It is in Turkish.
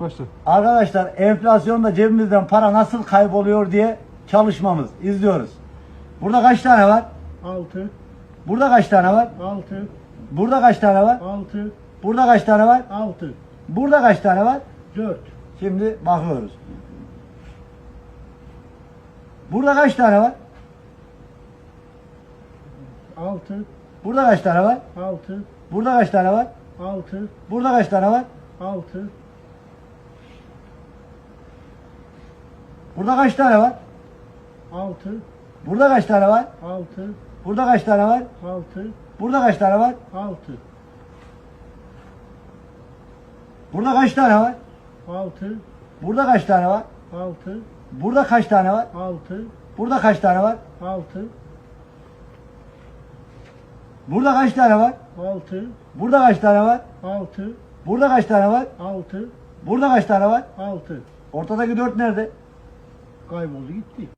Başla. Arkadaşlar enflasyonda cebimizden para nasıl kayboluyor diye çalışmamız. izliyoruz. Burada kaç tane var? 6, Burada kaç tane var? 6, Burada kaç tane var? 6, Burada kaç tane var? 6, Burada kaç tane var? 4, Şimdi bakıyoruz. Burada kaç tane var? 6, Burada kaç tane var? 6, Burada kaç tane var? 6, Burada kaç tane var? 6, Burada kaç tane var? 6, Burada kaç tane var? 6, Burada kaç tane var? 6, Burada kaç tane var? 6, Burada kaç tane var? 6, Burada kaç tane var? 6, Burada kaç tane var? 6, Burada kaç tane var? 6, Burada kaç tane var? 6, Burada kaç tane var? 6, Burada kaç tane var? 6, Burada kaç tane var? 6. Ortadaki dört nerede? Kayboldu gitti.